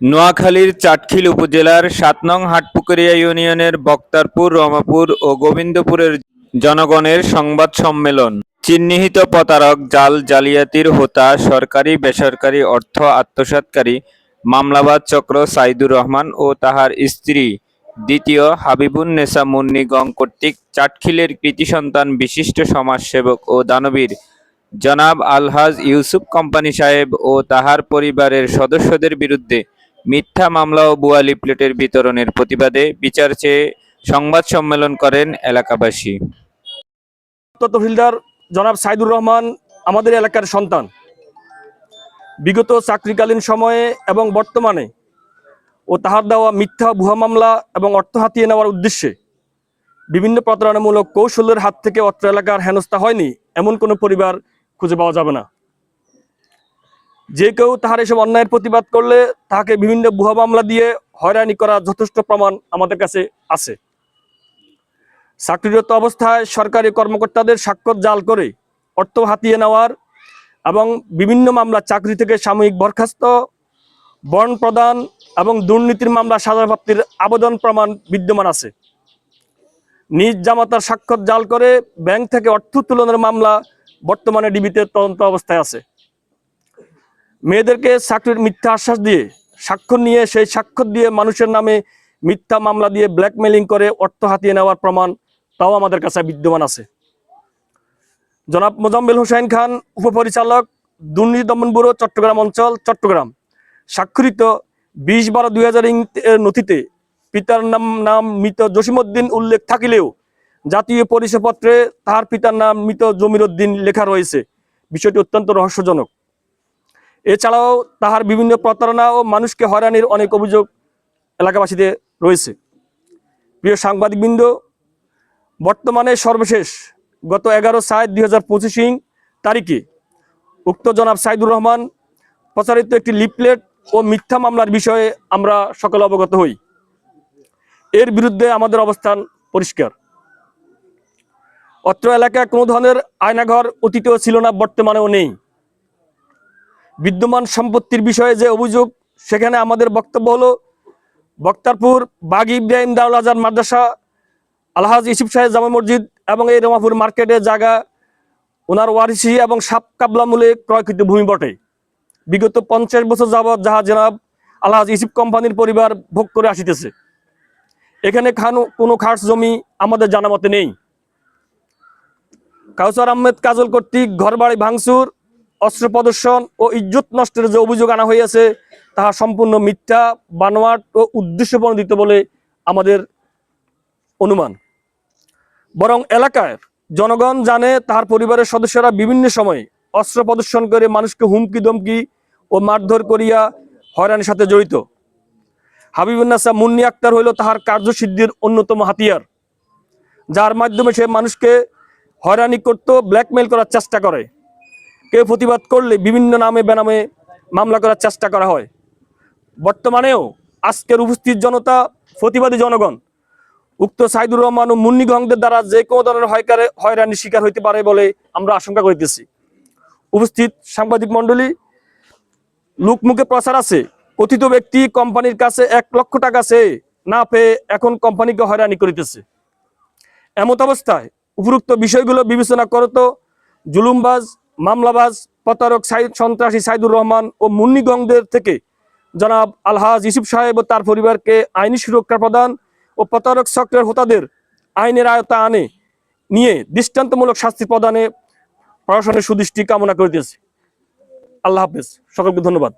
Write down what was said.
নোয়াখালীর চাটখিল উপজেলার সাত নং হাটপুকুরিয়া ইউনিয়নের বক্তারপুর, রমাপুর ও গোবিন্দপুরের জনগণের সংবাদ সম্মেলন। চিহ্নিত প্রতারক, জাল জালিয়াতির হোতা, সরকারি, বেসরকারি অর্থ আত্মসাৎকারী মামলাবাদ চক্র সাইদুর রহমান ও তাহার স্ত্রী, দ্বিতীয় হাবিবুন নেসা মুন্নি গং কর্তৃক চাটখিলের কৃতি সন্তান, বিশিষ্ট সমাজসেবক ও দানবীর জনাব আলহাজ ইউসুফ কোম্পানি সাহেব ও তাহার পরিবারের সদস্যদের বিরুদ্ধে মিথ্যা মামলা ও ভুয়া লিফলেটের বিতরণের প্রতিবাদে বিচার চেয়ে সংবাদ সম্মেলন করেন এলাকাবাসী। তহসিলদার জনাব সাইদুর রহমান আমাদের এলাকার সন্তান। বিগত চাকরিকালীন সময়ে এবং বর্তমানে ও তাহার দেওয়া মিথ্যা ভুয়া মামলা এবং অর্থ হাতিয়ে নেওয়ার উদ্দেশ্যে বিভিন্ন প্রতারণামূলক কৌশলের হাত থেকে অত্র এলাকার হেনস্থা হয়নি, এমন কোনো পরিবার খুঁজে পাওয়া যাবে না। যে কেউ তাহার এসব অন্যায়ের প্রতিবাদ করলে তাকে বিভিন্ন ভুয়া মামলা দিয়ে হয়রানি করার যথেষ্ট প্রমাণ আমাদের কাছে আছে। চাকরিরত অবস্থায় সরকারি কর্মকর্তাদের স্বাক্ষর জাল করে অর্থ হাতিয়ে নেওয়ার এবং বিভিন্ন মামলা চাকরি থেকে সাময়িক বরখাস্ত বন্ড প্রদান এবং দুর্নীতির মামলা সাজাপ্রাপ্তির আবেদন প্রমাণ বিদ্যমান আছে। নিজ জামাতার স্বাক্ষর জাল করে ব্যাংক থেকে অর্থ উত্তোলনের মামলা বর্তমানে ডিবিতে তদন্ত অবস্থায় আছে। মেয়েদেরকে চাকরির মিথ্যা আশ্বাস দিয়ে স্বাক্ষর নিয়ে, সেই স্বাক্ষর দিয়ে মানুষের নামে মিথ্যা মামলা দিয়ে ব্ল্যাকমেলিং করে অর্থ হাতিয়ে নেওয়ার প্রমাণ তাও আমাদের কাছে বিদ্যমান আছে। জনাব মোজাম্মেল হোসেন খান, উপপরিচালক, দুর্নীতি দমন ব্যুরো, চট্টগ্রাম অঞ্চল, চট্টগ্রাম। স্বাক্ষরিত বিশ বারো দুই হাজার নথিতে পিতার নাম নাম মৃত জসিমউদ্দিন উল্লেখ থাকিলেও জাতীয় পরিচয়পত্রে তাহার পিতার নাম মৃত জমির উদ্দিন লেখা রয়েছে। বিষয়টি অত্যন্ত রহস্যজনক। এছাড়াও তাহার বিভিন্ন প্রতারণা ও মানুষকে হয়রানির অনেক অভিযোগ এলাকাবাসীদের রয়েছে। প্রিয় সাংবাদিকবৃন্দ, বর্তমানে সর্বশেষ গত এগারো সাত দুই হাজার পঁচিশিং তারিখে উক্ত জনাব সাইদুর রহমান প্রচারিত একটি লিফলেট ও মিথ্যা মামলার বিষয়ে আমরা সকলে অবগত হই। এর বিরুদ্ধে আমাদের অবস্থান পরিষ্কার। অত্র এলাকায় কোনো ধরনের আয়নাঘর অতীতেও ছিল না, বর্তমানেও নেই। বিদ্যমান সম্পত্তির বিষয়ে যে অভিযোগ, সেখানে আমাদের বক্তব্য হলো বক্তারপুর বাগি ইব্রাহিম দাউল আজাদ মাদ্রাসা, আলহাজ ইসিফ সাহেব জামা মসজিদ এবং এই রমাপুর মার্কেটে জায়গা ওনার ওয়ারিসি এবং সাপ কাবলামূলে ক্রয়কৃত ভূমি বটে। বিগত পঞ্চাশ বছর যাবৎ যাহা জেনাব আলহাজ ইসিফ কোম্পানির পরিবার ভোগ করে আসিতেছে। এখানে খানো, কোনো খাস জমি আমাদের জানা মতে নেই। কাউসার আহমেদ কাজল কর্তৃক ঘরবাড়ি ভাঙচুর অস্ত্র প্রদর্শন ও ইজ্জত নষ্টের যে অভিযোগ আনা হইয়াছে, তাহা সম্পূর্ণ মিথ্যা, বানোয়াট ও উদ্দেশ্যপ্রণোদিত বলে আমাদের অনুমান। বরং এলাকায় জনগণ জানে তার পরিবারের সদস্যরা বিভিন্ন সময়ে অস্ত্র প্রদর্শন করে মানুষকে হুমকি দমকি ও মারধর করিয়া হয়রানির সাথে জড়িত। হাবিবুন্নাসা মুন্নি আক্তার হইল তাহার কার্যসিদ্ধির অন্যতম হাতিয়ার, যার মাধ্যমে সে মানুষকে হয়রানি করত, ব্ল্যাকমেল করার চেষ্টা করে। কেউ প্রতিবাদ করলে বিভিন্ন নামে বেনামে মামলা করার চেষ্টা করা হয়। বর্তমানেও আজকের উপস্থিত জনতা প্রতিবাদী জনগণ, উক্ত সাইদুর রহমান ও মুন্নি দ্বারা যে কোনো ধরনের হয়কারে হয়রানির শিকার হইতে পারে বলে আমরা আশঙ্কা করিতেছি। উপস্থিত সাংবাদিক মণ্ডলী, লোকমুখে প্রচার আছে, কথিত ব্যক্তি কোম্পানির কাছে এক লক্ষ টাকা চেয়ে না পেয়ে এখন কোম্পানিকে হয়রানি করিতেছে। এমত অবস্থায় উপরোক্ত বিষয়গুলো বিবেচনা করতো জুলুমবাজ মামলাবাজ, প্রতারক সাইদ, সন্ত্রাসী সাইদুর রহমান ও মুন্নিগঙ্গদের থেকে জনাব আলহাজ ইসুফ সাহেব ও তার পরিবারকে আইনি সুরক্ষা প্রদান ও প্রতারক চক্রের হোতাদের আইনের আয়তা আনে নিয়ে দৃষ্টান্তমূলক শাস্তি প্রদানে প্রশাসনের সুদৃষ্টি কামনা করিতেছে। আল্লাহ হাফেজ। সকলকে ধন্যবাদ।